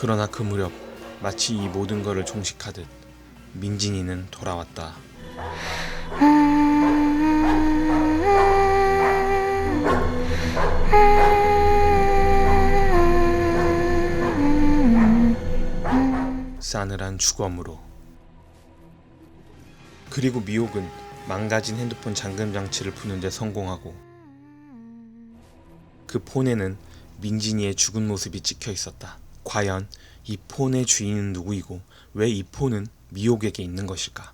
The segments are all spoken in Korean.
그러나 그 무렵 마치 이 모든 것을 종식하듯 민진이는 돌아왔다. 싸늘한 주검으로. 그리고 미옥은 망가진 핸드폰 잠금 장치를 푸는데 성공하고 그 폰에는 민진이의 죽은 모습이 찍혀 있었다. 과연 이 폰의 주인은 누구이고 왜 이 폰은 미옥에게 있는 것일까?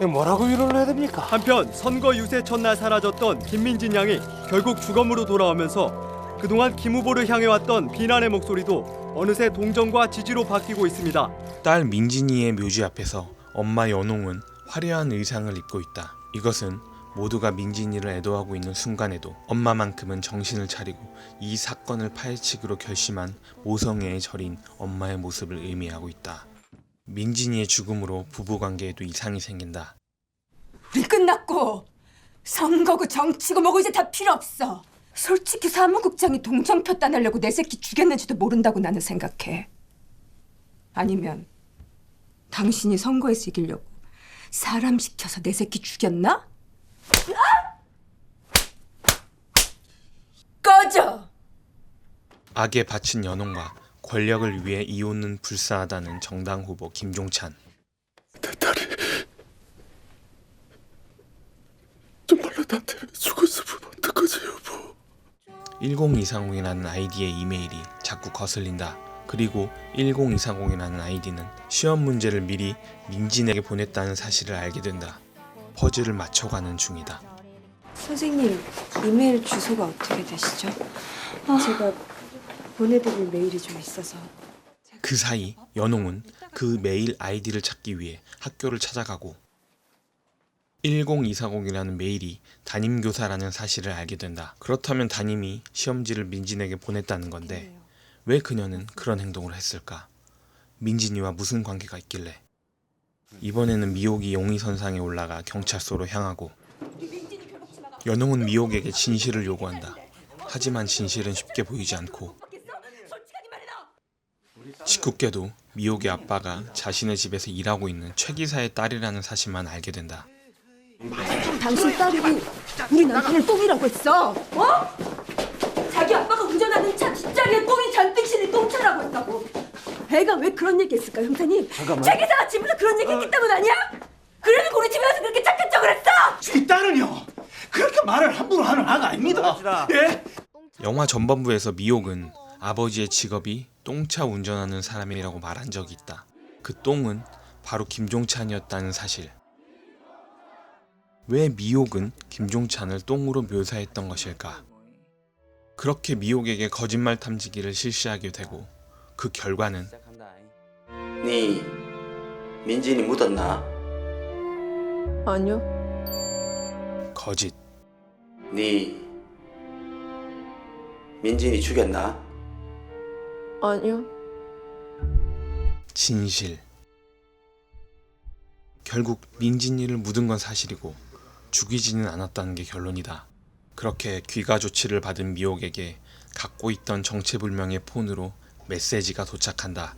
뭐라고 위로를 해야 됩니까? 한편 선거 유세 첫날 사라졌던 김민진 양이 결국 주검으로 돌아오면서 그동안 김 후보를 향해 왔던 비난의 목소리도 어느새 동정과 지지로 바뀌고 있습니다. 딸 민진이의 묘지 앞에서 엄마 연홍은 화려한 의상을 입고 있다. 이것은 모두가 민진이를 애도하고 있는 순간에도 엄마만큼은 정신을 차리고 이 사건을 파헤치기로 결심한 모성애에 절인 엄마의 모습을 의미하고 있다. 민진이의 죽음으로 부부관계에도 이상이 생긴다. 우리 끝났고 선거고 정치고 뭐고 이제 다 필요 없어. 솔직히 사무국장이 동정표 따내려고 내 새끼 죽였는지도 모른다고 나는 생각해. 아니면 당신이 선거에서 이기려고 사람 시켜서 내 새끼 죽였나? 꺼져! 악에 바친 연홍과 권력을 위해 이웃는 불사하다는 정당 후보 김종찬. 내 딸이 정말로 나한테 죽었으면 어떡하지 여보 10240이라는 아이디의 이메일이 자꾸 거슬린다. 그리고 10240이라는 아이디는 시험 문제를 미리 민진에게 보냈다는 사실을 알게 된다. 퍼즐을 맞춰가는 중이다. 선생님 이메일 주소가 어떻게 되시죠? 제가 보내드릴 메일이 좀 있어서 그 사이 연홍은 그 메일 아이디를 찾기 위해 학교를 찾아가고 10240이라는 메일이 담임 교사라는 사실을 알게 된다. 그렇다면 담임이 시험지를 민진에게 보냈다는 건데 왜 그녀는 그런 행동을 했을까? 민진이와 무슨 관계가 있길래? 이번에는 미옥이 용의선상에 올라가 경찰서로 향하고 연홍은 미옥에게 진실을 요구한다. 하지만 진실은 쉽게 보이지 않고 짓궂게도 미옥의 아빠가 자신의 집에서 일하고 있는 최 기사의 딸이라는 사실만 알게 된다. 당신 딸이 우리 남편을 똥이라고 했어. 어? 자기 아빠가 운전하는 차 뒷자리에 똥이 잔뜩 실린 똥차라고 했다고. 애가 왜 그런 얘기 했을까, 형사님? 잠깐만. 최 기사가 집에서 그런 얘기 했기 때문 아니야? 그러니까 우리 집에 와서 그렇게 착한 척을 했어! 제 딸은요 그렇게 말을 함부로 하는 아가 아닙니다. 예? 영화 전반부에서 미옥은 아버지의 직업이 똥차 운전하는 사람이라고 말한 적이 있다. 그 똥은 바로 김종찬이었다는 사실. 왜 미옥은 김종찬을 똥으로 묘사했던 것일까? 그렇게 미옥에게 거짓말 탐지기를 실시하게 되고 그 결과는 네 민진이 묻었나? 아니요 거짓. 네 민진이 죽였나? 아니요 진실. 결국 민진이를 묻은 건 사실이고 죽이지는 않았다는 게 결론이다. 그렇게 귀가 조치를 받은 미옥에게 갖고 있던 정체불명의 폰으로 메시지가 도착한다.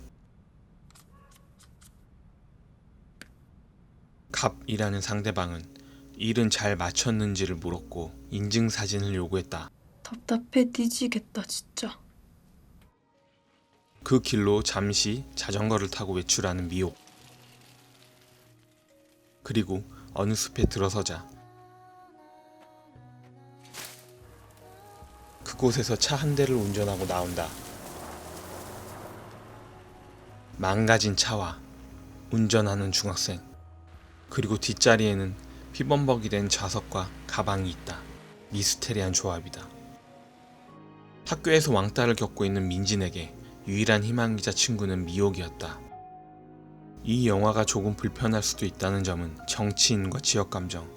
갑이라는 상대방은 일은 잘 마쳤는지를 물었고 인증 사진을 요구했다. 답답해 뒤지겠다 진짜 그 길로 잠시 자전거를 타고 외출하는 미옥. 그리고 어느 숲에 들어서자 그곳에서 차 한 대를 운전하고 나온다. 망가진 차와 운전하는 중학생 그리고 뒷자리에는 피범벅이 된 좌석과 가방이 있다. 미스테리한 조합이다. 학교에서 왕따를 겪고 있는 민진에게 유일한 희망이자 친구는 미옥이었다. 이 영화가 조금 불편할 수도 있다는 점은 정치인과 지역 감정,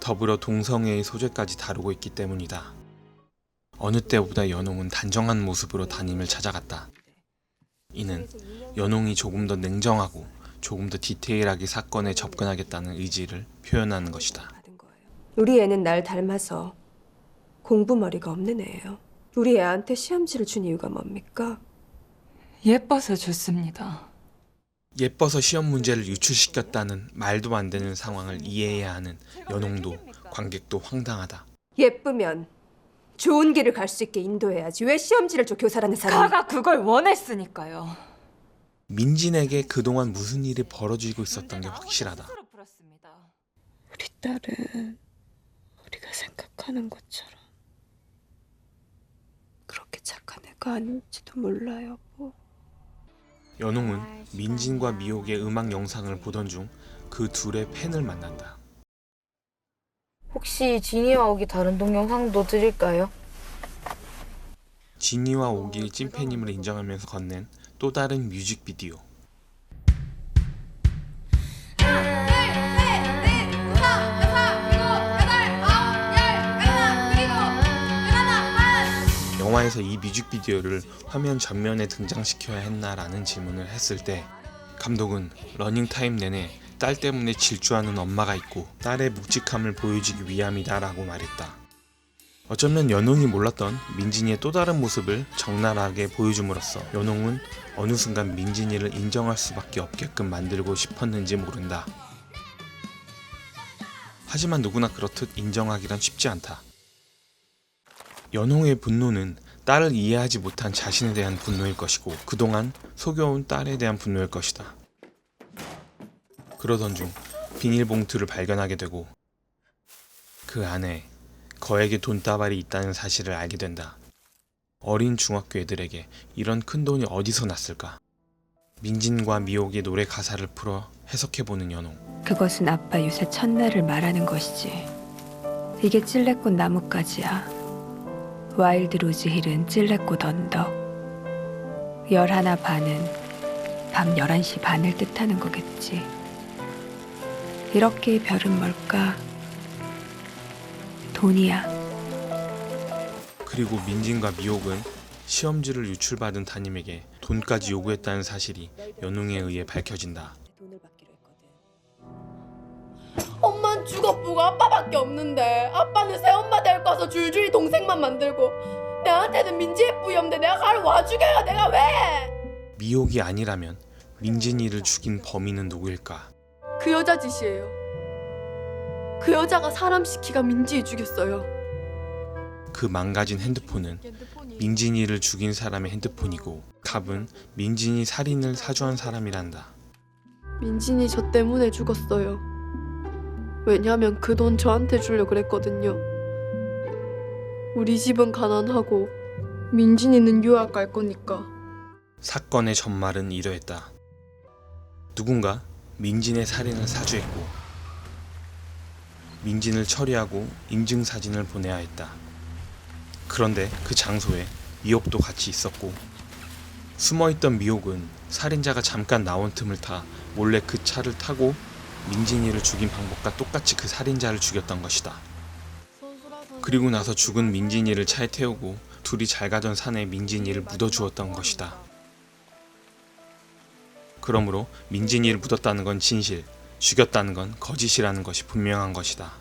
더불어 동성애의 소재까지 다루고 있기 때문이다. 어느 때보다 연홍은 단정한 모습으로 담임을 찾아갔다. 이는 연홍이 조금 더 냉정하고 조금 더 디테일하게 사건에 접근하겠다는 의지를 표현하는 것이다. 우리 애는 날 닮아서 공부머리가 없는 애예요 우리 애한테 시험지를 준 이유가 뭡니까? 예뻐서 좋습니다. 예뻐서 시험 문제를 유출시켰다는 말도 안 되는 상황을 이해해야 하는 연홍도 관객도 황당하다. 예쁘면 좋은 길을 갈 수 있게 인도해야지. 왜 시험지를 줘 교사라는 사람이? 가가 그걸 원했으니까요. 민진에게 그동안 무슨 일이 벌어지고 있었던 게 확실하다. 우리 딸은 우리가 생각하는 것처럼 그렇게 착한 애가 아닐지도 몰라요, 뭐. 연홍은 민진과 미옥의 음악 영상을 보던 중 그 둘의 팬을 만난다. 혹시 지니와 오기 다른 동영상도 드릴까요? 지니와 오기의 찐팬임을 인정하면서 건넨 또 다른 뮤직비디오. 영화에서 이 뮤직비디오를 화면 전면에 등장시켜야 했나라는 질문을 했을 때 감독은 러닝타임 내내 딸 때문에 질주하는 엄마가 있고 딸의 묵직함을 보여주기 위함이다 라고 말했다. 어쩌면 연홍이 몰랐던 민진이의 또 다른 모습을 적나라하게 보여줌으로써 연홍은 어느 순간 민진이를 인정할 수밖에 없게끔 만들고 싶었는지 모른다. 하지만 누구나 그렇듯 인정하기란 쉽지 않다. 연홍의 분노는 딸을 이해하지 못한 자신에 대한 분노일 것이고 그동안 속여온 딸에 대한 분노일 것이다. 그러던 중 비닐봉투를 발견하게 되고 그 안에 거액의 돈다발이 있다는 사실을 알게 된다. 어린 중학교 애들에게 이런 큰 돈이 어디서 났을까? 민진과 미옥의 노래 가사를 풀어 해석해보는 연홍. 그것은 아빠 유세 첫날을 말하는 것이지. 이게 찔레꽃 나뭇가지야. 와일드 로즈 힐은 찔레꽃 언덕. 열하나 반은 밤 11시 반을 뜻하는 거겠지. 이렇게 별은 뭘까? 돈이야. 그리고 민진과 미옥은 시험지를 유출받은 담임에게 돈까지 요구했다는 사실이 연웅에 의해 밝혀진다. 엄만 죽어보고 아빠밖에 없는데 아빠는 새엄마 될 거서 줄줄이 동생만 만들고 내한테는 민지의 없는데 내가 가를 와주게가 내가 왜? 미옥이 아니라면 민진이를 죽인 범인은 누구일까? 그 여자 짓이에요. 그 여자가 사람 시키가 민지 죽였어요. 그 망가진 핸드폰은 민진이를 죽인 사람의 핸드폰이고 갑은 민진이 살인을 사주한 사람이란다. 민진이 저 때문에 죽었어요. 왜냐면 그 돈 저한테 주려 그랬거든요. 우리 집은 가난하고 민진이는 유학 갈 거니까. 사건의 전말은 이러했다. 누군가 민진의 살인을 사주했고 민진을 처리하고 인증 사진을 보내야 했다. 그런데 그 장소에 미옥도 같이 있었고 숨어있던 미옥은 살인자가 잠깐 나온 틈을 타 몰래 그 차를 타고 민진이를 죽인 방법과 똑같이 그 살인자를 죽였던 것이다. 그리고 나서 죽은 민진이를 차에 태우고 둘이 잘 가던 산에 민진이를 묻어주었던 것이다. 그러므로 민진이를 묻었다는 건 진실, 죽였다는 건 거짓이라는 것이 분명한 것이다.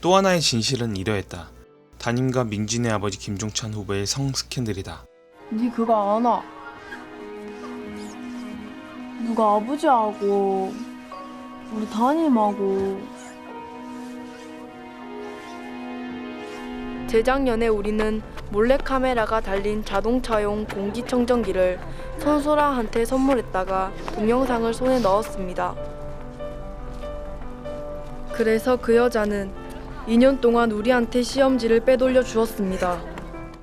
또 하나의 진실은 이러했다. 담임과 민진의 아버지 김종찬 후보의 성 스캔들이다. 니 그거 아나? 누가 아버지하고 우리 담임하고 재작년에 우리는 몰래카메라가 달린 자동차용 공기청정기를 선소라한테 선물했다가 동영상을 손에 넣었습니다. 그래서 그 여자는 2년 동안 우리한테 시험지를 빼돌려 주었습니다.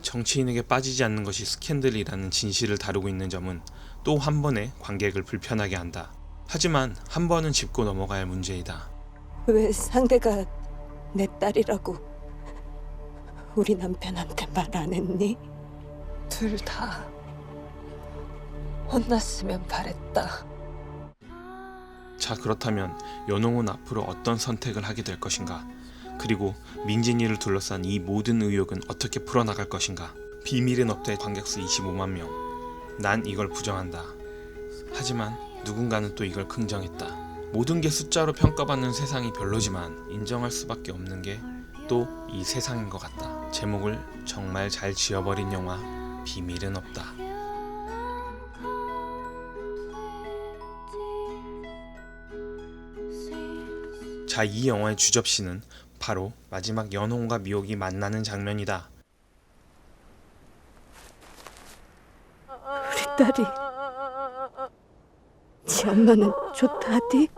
정치인에게 빠지지 않는 것이 스캔들이라는 진실을 다루고 있는 점은 또 한 번의 관객을 불편하게 한다. 하지만 한 번은 짚고 넘어가야 할 문제이다. 왜 상대가 내 딸이라고 우리 남편한테 말 안 했니? 둘 다 혼났으면 바랬다. 자 그렇다면 연홍은 앞으로 어떤 선택을 하게 될 것인가? 그리고 민진이를 둘러싼 이 모든 의혹은 어떻게 풀어나갈 것인가? 비밀은 없다의 관객수 25만 명. 난 이걸 부정한다. 하지만 누군가는 또 이걸 긍정했다. 모든 게 숫자로 평가받는 세상이 별로지만 인정할 수밖에 없는 게 또 이 세상인 것 같다. 제목을 정말 잘 지어버린 영화 비밀은 없다. 자, 이 영화의 주접시는 바로 마지막 연홍과 미옥이 만나는 장면이다. 우리 딸이 지 엄마는 좋다디?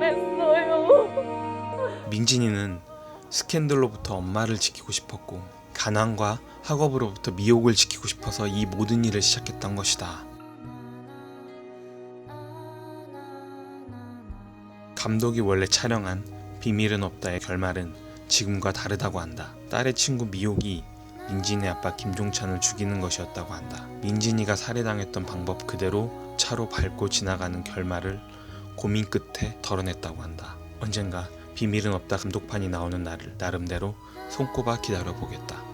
그랬어요. 민진이는 스캔들로부터 엄마를 지키고 싶었고 가난과 학업으로부터 미옥을 지키고 싶어서 이 모든 일을 시작했던 것이다. 감독이 원래 촬영한 비밀은 없다의 결말은 지금과 다르다고 한다. 딸의 친구 미옥이 민진의 아빠 김종찬을 죽이는 것이었다고 한다. 민진이가 살해당했던 방법 그대로 차로 밟고 지나가는 결말을 고민 끝에 덜어냈다고 한다. 언젠가 비밀은 없다 감독판이 나오는 날을 나름대로 손꼽아 기다려 보겠다.